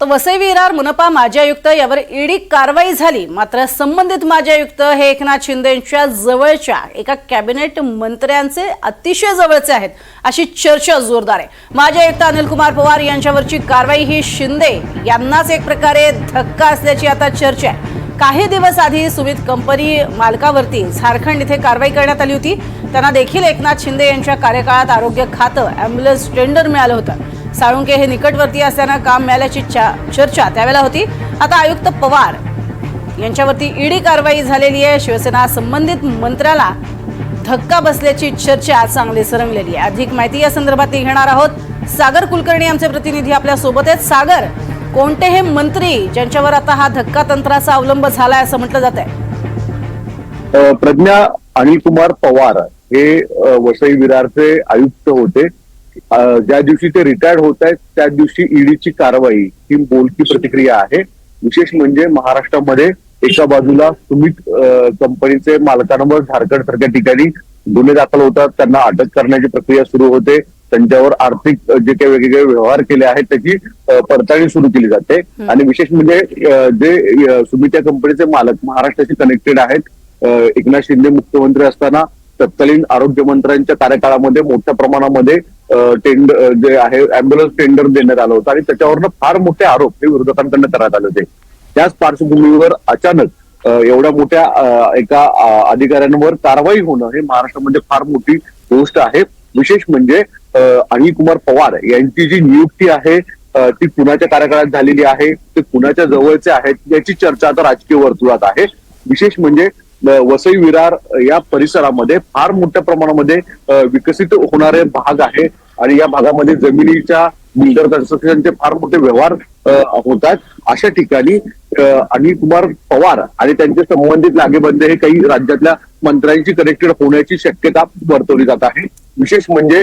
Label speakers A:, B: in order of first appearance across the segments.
A: तर वसई विरार मनपा माजी आयुक्त यावर ईडी कारवाई झाली. मात्र संबंधित माजी आयुक्त हे एकनाथ शिंदेच्या जवळच्या एका कॅबिनेट मंत्र्यांचे अतिशय जवळचे आहेत अशी चर्चा जोरदार आहे. माजी आयुक्त अनिल कुमार पवार यांच्यावरची कारवाई ही शिंदे यांनाच एक प्रकारे धक्का असल्याची आता चर्चा आहे. काही दिवस आधी सुमित कंपनी मालकावरती झारखंड इथे कारवाई करण्यात आली होती. त्यांना देखील एकनाथ शिंदे यांच्या कार्यकाळात आरोग्य खातं अँब्युलन्स टेंडर मिळालं होतं. साळुंके हे निकटवर्ती असल्यानं काम मिळाल्याची चर्चा त्यावेळेला होती. आता आयुक्त पवार यांच्यावरती ईडी कारवाई झालेली आहे. शिवसेना संबंधित मंत्र्याला धक्का बसल्याची चर्चा चांगली सरंगलेली आहे. अधिक माहिती या संदर्भात घेणार आहोत. सागर कुलकर्णी आमचे प्रतिनिधी आपल्यासोबत आहेत. सागर कोणते हे मंत्री ज्यांच्यावर आता हा धक्का तंत्राचा अवलंब झालाय असं म्हटलं जात आहे
B: प्रज्ञा अनिल कुमार पवार हे वसई विरारचे आयुक्त होते. ज्या दिवशी ते रिटायर्ड होत आहेत त्या दिवशी ईडीची कारवाई ही बोलकी प्रतिक्रिया आहे. विशेष म्हणजे महाराष्ट्रामध्ये एका बाजूला सुमित कंपनीचे मालकांवर झारखंड सारख्या ठिकाणी गुन्हे दाखल होतात त्यांना अटक करण्याची प्रक्रिया सुरू होते त्यांच्यावर आर्थिक जे काही वेगवेगळे व्यवहार केले आहेत त्याची पडताळणी सुरू केली जाते. आणि विशेष म्हणजे जे सुमित या कंपनीचे मालक महाराष्ट्राशी कनेक्टेड आहेत एकनाथ शिंदे मुख्यमंत्री असताना तत्कालीन आरोग्य मंत्र्यांच्या कार्यकाळामध्ये मोठ्या प्रमाणामध्ये टेंडर जे आहे अँब्युलन्स टेंडर देण्यात आलं होतं. आणि त्याच्यावरनं फार मोठे आरोप हे विरोधकांकडनं करण्यात आले होते. त्याच पार्श्वभूमीवर अचानक एवढ्या मोठ्या एका अधिकाऱ्यांवर कारवाई होणं हे महाराष्ट्रामध्ये फार मोठी गोष्ट आहे. विशेष म्हणजे अनिल कुमार पवार यांची जी नियुक्ती आहे ती पुण्याच्या कार्यकाळात झालेली आहे. ते पुण्याच्या जवळचे आहेत. याची चर्चा आता राजकीय वर्तुळात आहे. विशेष म्हणजे वसई विरार या परिसरामध्ये फार मोठ्या प्रमाणामध्ये विकसित होणारे भाग आहे. आणि या भागामध्ये जमिनीच्या बिल्डर कन्स्ट्रक्शनचे फार मोठे व्यवहार होत होतात. अशा ठिकाणी अनिल कुमार पवार आणि त्यांचे संबंधित लागेबंधे हे काही राज्यातल्या मंत्र्यांशी कनेक्टेड होण्याची शक्यता वर्तवली जात आहे. विशेष म्हणजे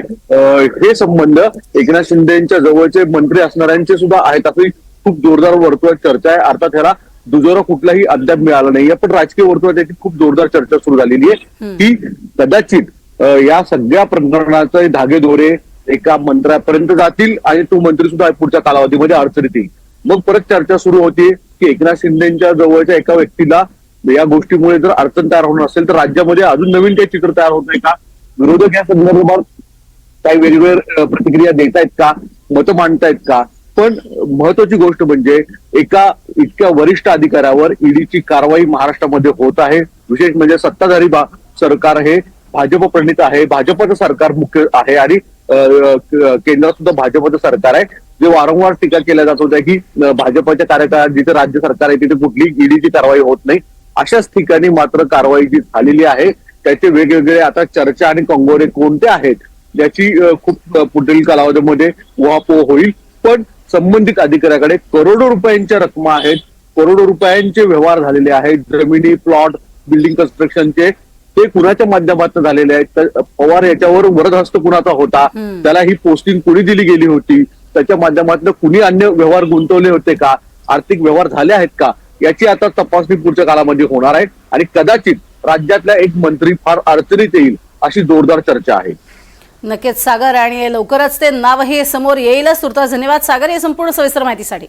B: हे संबंध एकनाथ शिंदेच्या जवळचे मंत्री असणाऱ्यांचे सुद्धा आहेत. अशी खूप जोरदार वर्तुळात चर्चा आहे. अर्थात ह्याला दुजोरा कुठलाही अद्याप मिळाला नाहीये. पण राजकीय वर्तुळात खूप जोरदार चर्चा सुरू झालेली आहे. की कदाचित या सगळ्या प्रकरणाचे धागेदोरे एका मंत्र्यापर्यंत जातील आणि तो मंत्री सुद्धा पुढच्या कालावधीमध्ये अडचणीत येईल. मग परत चर्चा सुरू होती की एकनाथ शिंदेच्या जवळच्या एका व्यक्तीला या गोष्टीमुळे जर अडचण तयार होणार असेल तर राज्यामध्ये अजून नवीन काही चित्र तयार होत नाही का? विरोधक या संदर्भात काही वेगवेगळ्या प्रतिक्रिया देत आहेत का? मतं मांडतायत का? पण महत्वाची गोष्ट म्हणजे एका इतक्या वरिष्ठ अधिकाऱ्यावर ईडीची कारवाई महाराष्ट्रामध्ये होत आहे. विशेष म्हणजे सत्ताधारी सरकार हे भाजप प्रणित आहे. भाजपचं सरकार मुख्य आहे आणि केंद्र केंद्रात सुद्धा भाजपचं सरकार आहे. जे वारंवार टीका केल्या जात होत्या की भाजपच्या कार्यकाळात जिथे राज्य सरकार आहे तिथे कुठली ईडीची कारवाई होत नाही. अशाच ठिकाणी मात्र कारवाई जी झालेली आहे त्याचे वेगवेगळे आता चर्चा आणि कंगोरे कोणते आहेत याची खूप पुढील कालावधीमध्ये वापो होईल. पण संबंधित अधिकाऱ्याकडे करोडो रुपयांच्या रकमा आहेत. करोडो रुपयांचे व्यवहार झालेले आहेत. जमिनी प्लॉट बिल्डिंग कन्स्ट्रक्शनचे. ते कुणाच्या माध्यमातून झालेले आहेत? तर पवार याच्यावर वरदहस्त कुणाचा होता? त्याला ही पोस्टिंग कुणी दिली गेली होती? त्याच्या माध्यमातून कुणी अन्य व्यवहार गुंतवले होते का? आर्थिक व्यवहार झाले आहेत का? याची आता तपासणी पुढच्या काळामध्ये होणार आहे. आणि कदाचित राज्यातला एक मंत्री फार अडचणीत येईल अशी जोरदार चर्चा आहे.
A: नक्कीच सागर आणि लवकरच ते नावही समोर येईलच. तुर्ता धन्यवाद सागर या संपूर्ण सविस्तर माहितीसाठी.